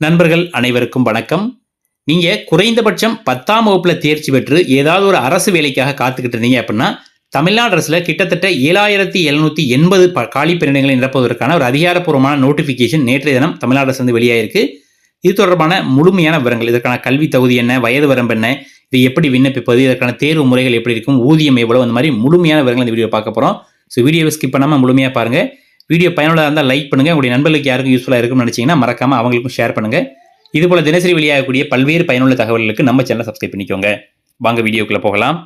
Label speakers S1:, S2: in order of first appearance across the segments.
S1: நண்பர்கள் அனைவருக்கும் வணக்கம். நீங்க குறைந்தபட்சம் பத்தாம் வகுப்புல தேர்ச்சி பெற்று ஏதாவது ஒரு அரசு வேலைக்காக காத்துக்கிட்டு இருந்தீங்க அப்படின்னா தமிழ்நாடு அரசுல கிட்டத்தட்ட ஏழாயிரத்தி எழுநூத்தி எண்பது காலி பணியிடங்களை நிரப்புவதற்கான ஒரு அதிகாரப்பூர்வமான நோட்டிபிகேஷன் நேற்றைய தினம் தமிழ்நாடு அரசு வந்து வெளியாயிருக்கு. இது தொடர்பான முழுமையான விவரங்கள் இதற்கான கல்வி தகுதி என்ன வயது வரம்பு என்ன இது எப்படி விண்ணப்பிப்பது இதற்கான தேர்வு முறைகள் எப்படி இருக்கும் ஊதியம் எவ்வளவு அந்த மாதிரி முழுமையான விவரங்கள் இந்த வீடியோ பார்க்க போறோம். ஸோ வீடியோவை ஸ்கிப் பண்ணாமல் முழுமையாக பாருங்கள் வீடியோ பயனுள்ளதாக இருந்தால் லைக் பண்ணுங்க. உங்களுடைய நண்பர்களுக்கு யாருக்கும் யூஸ்ஃபுல்லாக இருக்கும்னு நினச்சிங்கன்னா மறக்காம அவங்களுக்கும் ஷேர் பண்ணுங்க. இதுபோல் தினசரி வெளியாகக்கூடிய பல்வேறு பயனுள்ள தகவல்களுக்கு நம்ம சேனலை சப்ஸ்கிரைப் பண்ணிக்கோங்க. வாங்க வீடியோக்குள்ளே போகலாம்.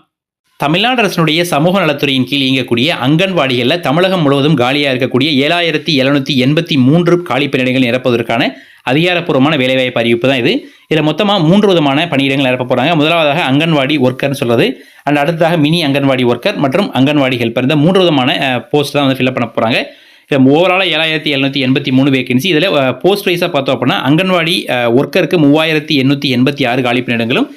S1: தமிழ்நாடு அரசினுடைய சமூக நலத்துறையின் கீழ் இயங்கக்கூடிய அங்கன்வாடிகளில் தமிழகம் முழுவதும் காலியாக இருக்கக்கூடிய ஏழாயிரத்தி எழுநூற்றி எண்பத்தி மூன்று காலி பணியிடங்கள் நிரப்புவதற்கான அதிகாரப்பூர்வமான வேலைவாய்ப்பு அறிவிப்பு தான் இது. இதில் மொத்தமாக மூன்று விதமான பணியிடங்கள் நிரப்ப போகிறாங்க முதலாவதாக அங்கன்வாடி ஒர்க்கர்னு சொல்கிறது அண்ட் அடுத்ததாக மினி அங்கன்வாடி ஒர்க்கர் மற்றும் அங்கன்வாடி ஹெல்ப்பர் இந்த மூன்று விதமான போஸ்ட் தான் வந்து ஃபில்அப் பண்ண போகிறாங்க ஓவராலாக ஏழாயிரத்தி எழுநூற்றி எண்பத்தி மூணு வேகன்சி இதில் போஸ்ட் வைஸாக பார்த்தோம் அப்படின்னா அங்கன்வாடி ஒர்க்கருக்கு மூவாயிரத்தி எண்ணூற்றி எண்பத்தி ஆறு காலி பணியிடங்களும்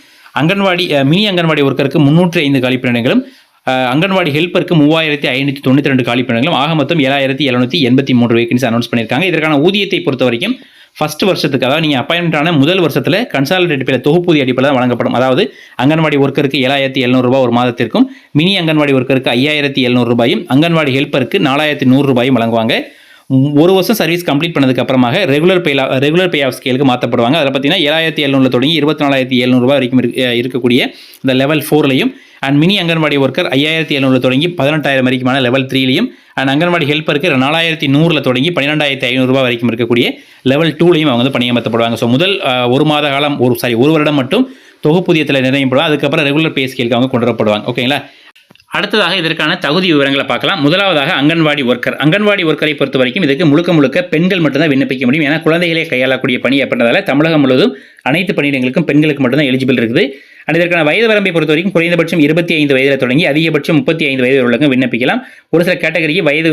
S1: அங்கன்வாடி மினி அங்கன்வாடி ஒர்க்கருக்கு முந்நூற்றி ஐந்து காலி பணியிடங்களும் அங்கன்வாடி ஹெல்ப்பருக்கு மூவாயிரத்தி ஐநூற்றி தொண்ணூற்றி ரெண்டு காலி பணியிடங்களும் ஆக மொத்தம் ஏழாயிரத்தி எழுநூற்றி எண்பத்தி மூன்று வேகன்சி அனௌன்ஸ் பண்ணியிருக்காங்க. இதற்கான ஊதியத்தை பொறுத்த வரைக்கும் ஃபர்ஸ்ட் வருஷத்துக்கு அதாவது நீங்கள் அப்பாயின்மெண்ட் ஆன முதல் வருஷத்தில் கன்சாலிடேட் பேர் தொகுப்பூதிய அடிப்படையில் தான் வழங்கப்படும். அதாவது அங்கன்வாடி ஒர்க்கருக்கு ஏழாயிரத்தி எழுநூறுபா ஒரு மாதத்திற்கும் மினி அங்கன்வாடி ஒர்க்கருக்கு ஐயாயிரத்தி எழுநூறு ரூபாயும் அங்கன்வாடி ஹெல்ப்பருக்கு நாலாயிரத்தி நூறுரூபாயும் வழங்குவாங்க. ஒரு வருஷம் சர்வீஸ் கம்ப்ளீட் பண்ணதுக்கு அப்புறமாக regular pay regular pay of ஸ்கேலுக்கு மாற்றப்படுவாங்க அதில் பார்த்தீங்கன்னா ஏழாயிரத்தி எழுநூறு தொடங்கி இருபத்தி நாலாயிரத்தி எழுநூறுபா வரைக்கும் இருக்கக்கூடிய இந்த லெவல் ஃபோர்லையும் அண்ட் மினி அங்கன்வாடி ஒர்க்கர் ஐயாயிரத்தி எழுநூறுல தொடங்கி பதினெட்டாயிரம் வரைக்குமான லெவல் த்ரீலையும் அண்ட் அங்கன்வாடி ஹெல்ப்பருக்கு நாலாயிரத்தி நூறில் தொடங்கி பன்னிரெண்டாயிரத்தி ஐநூறுரூவா வரைக்கும் இருக்கக்கூடிய லெவல் டூலையும் அவங்க வந்து பணியமர்த்தப்படுவாங்க. ஸோ முதல் ஒரு மாத காலம் ஒரு சாரி ஒரு வருடம் மட்டும் தொகுப்புதியத்தில் நிர்ணயப்படுவாங்க அதுக்கப்புறம் ரெகுலர் பே ஸ்கேலுக்கு அவங்க கொண்டு வரப்படுவாங்க. ஓகேங்களா அடுத்ததாக இதற்கான தகுதி விவரங்களை பார்க்கலாம். முதலாவதாக அங்கன்வாடி ஒர்க்கர் அங்கன்வாடி ஒர்க்கரை பொறுத்த வரைக்கும் இதுக்கு முழுக்க முழுக்க பெண்கள் மட்டும்தான் விண்ணப்பிக்க முடியும். ஏன்னா குழந்தைகளே கையாளக்கூடிய பணி அப்படின்றதால தமிழகம் முழுவதும் அனைத்து பணியிடங்களுக்கும் பெண்களுக்கு மட்டும்தான் எலிஜிபிள் இருக்குது. அண்ட் இதற்கான வயது வரம்பை பொறுத்த வரைக்கும் குறைந்தபட்சம் இருபத்தி ஐந்து வயதில் தொடங்கி அதிகபட்சம் முப்பத்தி ஐந்து வயது உள்ளவங்க விண்ணப்பிக்கலாம். ஒரு சில கேட்டகரிக்கு வயது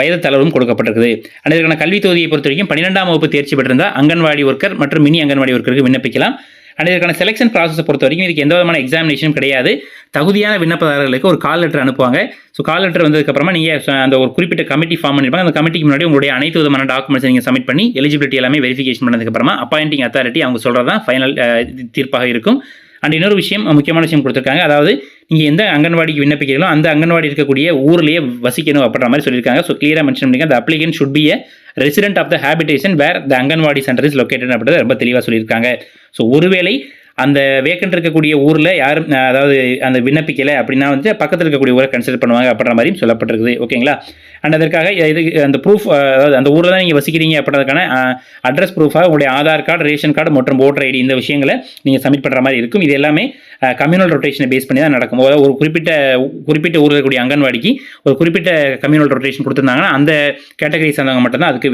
S1: வயது தளர்வும் கொடுக்கப்பட்டிருக்குது. அண்ட் இதற்கான கல்வி தொகுதியை பொறுத்த வரைக்கும் பன்னிரெண்டாம் வகுப்பு தேர்ச்சி பெற்றிருந்தால் அங்கன்வாடி ஒர்க்கர் மற்றும் மினி அங்கன்வாடி ஒர்க்கருக்கு விண்ணப்பிக்கலாம். அண்ட் இதற்கான செலெக்ஷன் ப்ராசஸை பொறுத்த வரைக்கும் இதுக்கு எந்த விதமான எக்ஸாமினேஷனும் கிடையாது. தகுதியான விண்ணப்பதாரர்களுக்கு ஒரு கால் லெட்டர் அனுப்புவாங்க. ஸோ கால் லெட்டர் வந்ததுக்கப்புறமா நீங்கள் அந்த ஒரு குறிப்பிட்ட கமிட்டி ஃபார்ம் பண்ணிருப்பாங்க. அந்த கமிட்டிக்கு முன்னாடி உங்களுடைய அனைத்து விதமான டாக்குமெண்ட்ஸ் நீங்கள் சப்மிட் பண்ணி எலிஜிபிலிட்டி எல்லாமே வெரிஃபிகேஷன் பண்ணதுக்கப்புறமா அப்பாயிண்டிங் அத்தாரிட்டி அவங்க சொல்கிறது தான் ஃபைனல் தீர்ப்பாக இருக்கும். அண்ட் இன்னொரு விஷயம் முக்கியமான விஷயம் கொடுத்துருக்காங்க. அதாவது நீங்கள் எந்த அங்கன்வாடிக்கு விண்ணப்பிக்கிறீங்களோ அந்த அங்கன்வாடி இருக்கக்கூடிய ஊர்லேயே வசிக்கணும் அப்படின்ற மாதிரி சொல்லியிருக்காங்க. ஸோ கிளியராக மென்ஷன் பண்ணிங்க அந்த applicant should be a resident of the habitation where the anganwadi centre is located அப்படின்றத ரொம்ப தெளிவாக சொல்லியிருக்காங்க. ஸோ ஒருவேளை அந்த வேக்கண்ட் இருக்கக்கூடிய ஊரில் யாரும் அதாவது அந்த விண்ணப்பிக்கலை அப்படின்னா வந்து பக்கத்தில் இருக்கக்கூடிய ஊரை கன்சிடர் பண்ணுவாங்க அப்படின்ற மாதிரியும் சொல்லப்பட்டிருக்குது. ஓகேங்களா அண்ட் அதற்காக இது அந்த ப்ரூஃப் அதாவது அந்த ஊரில் தான் நீங்கள் வசிக்கிறீங்க அப்படின்றதுக்கான அட்ரஸ் ப்ரூஃபாக உங்களுடைய ஆதார் கார்டு ரேஷன் கார்டு மற்றும் ஓட்டர் ஐடி இந்த விஷயங்களை நீங்கள் சப்மிட் பண்ணுற மாதிரி இருக்கும். இது எல்லாமே கம்யூனல் ரொட்டேஷனை பேஸ் பண்ணி தான் நடக்கும். அதாவது ஒரு குறிப்பிட்ட குறிப்பிட்ட ஊரில் இருக்கக்கூடிய அங்கன்வாடிக்கு ஒரு குறிப்பிட்ட கம்யூனல் ரொட்டேஷன் கொடுத்துருந்தாங்கன்னா அந்த கேட்டகரி சேர்ந்தவங்க மட்டும்தான் அதுக்கு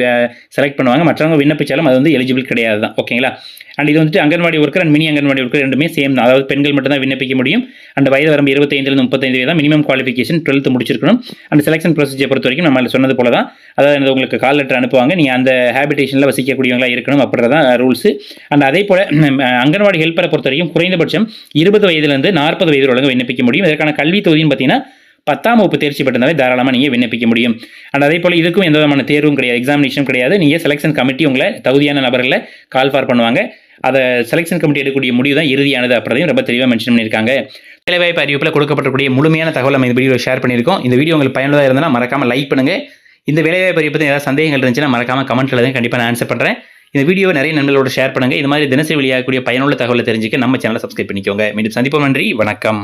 S1: செலக்ட் பண்ணுவாங்க. மற்றவங்க விண்ணப்பிச்சாலும் அது வந்து எலிஜிபிள் கிடையாது தான். ஓகேங்களா? அண்ட் இது வந்துட்டு anganwadi worker and mini anganwadi worker ரெண்டுமே சேம் தான். அதாவது பெண்கள் மட்டும் தான் விண்ணப்பிக்க முடியும். அண்ட் வயது வரம்பு இருபத்தைந்துலேருந்து முப்பத்தைந்து தான் மினிமம் குவாலிஃபிகேஷன் டுவெல்த் முடிச்சிருக்கணும். அண்ட் செலெக்ஷன் ப்ரொசீஜர் பொறுத்த வரைக்கும் நம்ம சொன்னது போல தான் அதாவது உங்களுக்கு கால் லெட்டர் அனுப்புவாங்க. நீங்கள் அந்த ஹேபிடேஷனில் வசிக்கக்கூடியவங்களாக இருக்கணும் அப்படின்றதான் ரூல்ஸு அண்ட் அதே போல் அங்கன்வாடி ஹெல்ப்பரை பொறுத்த வரைக்கும் குறைந்தபட்சம் இருபது வயதுலேருந்து நாற்பது வயது வழங்க விண்ணப்பிக்க முடியும். இதற்கான கல்வி தொகுதின்னு பார்த்தீங்கன்னா பத்தாம் வகுப்பு தேர்ச்சி பெற்றிருந்தாலே தாராளமாக நீங்கள் விண்ணப்பிக்க முடியும். அண்ட் அதே போல் இதுக்கும் எந்த விதமான தேர்வும் கிடையாது எக்ஸாமினேஷன் கிடையாது. நீங்கள் செலெக்ஷன் கமிட்டி உங்களை தகுதியான நபர்களை கால் ஃபார் பண்ணுவாங்க. அதை செலெக்ஷன் கமிட்டி எடுக்கக்கூடிய முடிவு தான் இறுதியானது அப்படின்றதையும் ரொம்ப தெளிவாக மென்ஷன் பண்ணியிருக்காங்க. வேலைவாய்ப்பு அறிவிப்பில் கொடுக்கப்படக்கூடிய முழுமையான தகவல் நம்ம இந்த வீடியோவில் ஷேர் பண்ணியிருக்கோம். இந்த வீடியோ உங்களுக்கு பயனுள்ளதாக இருந்தால் மறக்காமல் லைக் பண்ணுங்கள் இந்த வேலைவாய்ப்பு அறிவிப்பு ஏதாவது சந்தேகங்கள் இருந்துச்சுன்னா மறக்காமல் கமெண்ட்டில் தான் கண்டிப்பாக நான் ஆன்சர் பண்ணுறேன் இந்த வீடியோ நிறைய நண்பர்களோட ஷேர் பண்ணுங்கள் இது மாதிரி தினசரி வெளியாகக்கூடிய பயனுள்ள தகவலை தெரிஞ்சுக்க நம்ம சேனலை சப்ஸ்கிரைப் பண்ணிக்கோங்க. மீண்டும் சந்திப்போம் நன்றி வணக்கம்.